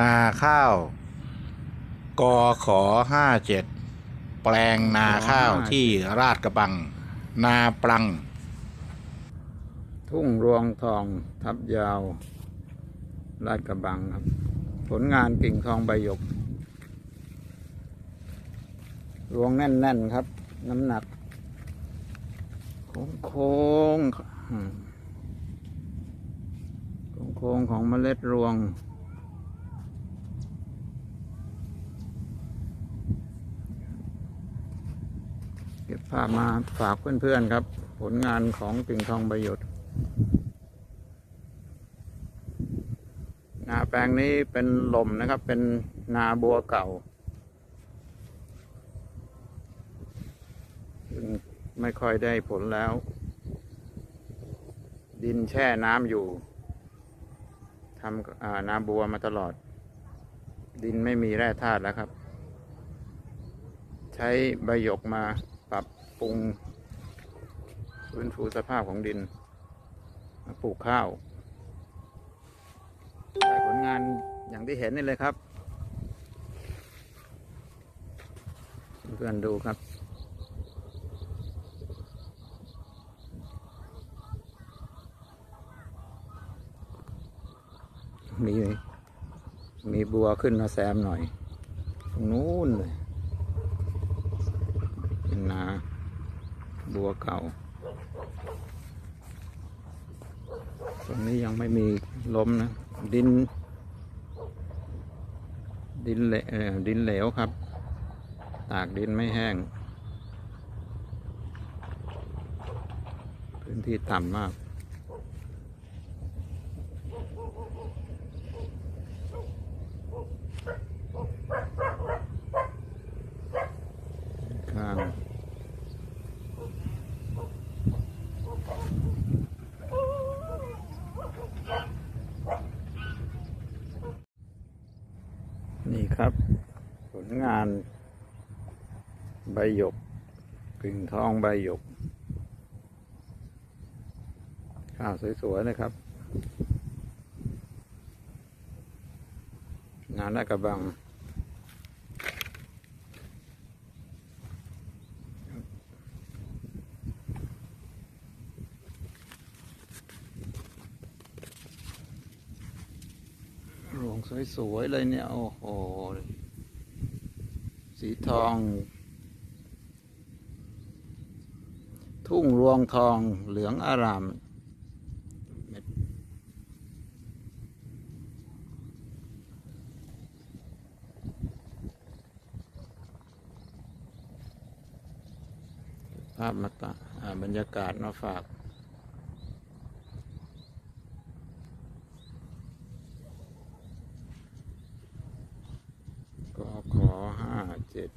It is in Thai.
นาข้าว กอขอห้าเจ็ดแปลงนาข้าวที่ราดกระบัง นาปลัง ทุ่งรวงทองทับยาวลาดกระบังครับ ผลงานกิ่งทองใบหยก รวงแน่น ๆ ครับ น้ำหนัก โค้งๆอืมโค้งๆของเมล็ดรวง ก็บภาพมาฝากเพื่อนๆครับ ผลงานของกิ่งทองใบหยดนาแปลงนี้เป็นหล่มนะครับ เป็นนาบัวเก่า ไม่ค่อยได้ผลแล้ว ดินแช่น้ำอยู่ทำนาบัวมาตลอด ดินไม่มีแร่ธาตุแล้วครับ ใช้ใบหยกมา ปรับปรุงฟื้นฟูสภาพของดินมาปลูกข้าวได้ผลงานอย่างที่เห็นนี่เลยครับเพื่อนดูครับ มีมีบัวขึ้นมาแซมหน่อย ตรงนู้นเลยเป็นนา บัวเก่า ตรงนี้ยังไม่มีล้มนะ ดิน ดินเหล่ดินเหลวครับ ตากดินไม่แห้ง พื้นที่ต่ำมาก ข้าง นี่ครับ ผลงานใบหยกกึ่งทองใบหยกข้าวสวยๆเลยครับ งานละกระบังรวงสวยๆเลยเนี่ย โอ้โห สีทอง ทุ่งรวงทองเหลืองอารามภาพมาตาอ่าบรรยากาศมาฝาก ขอห้าเจ็ด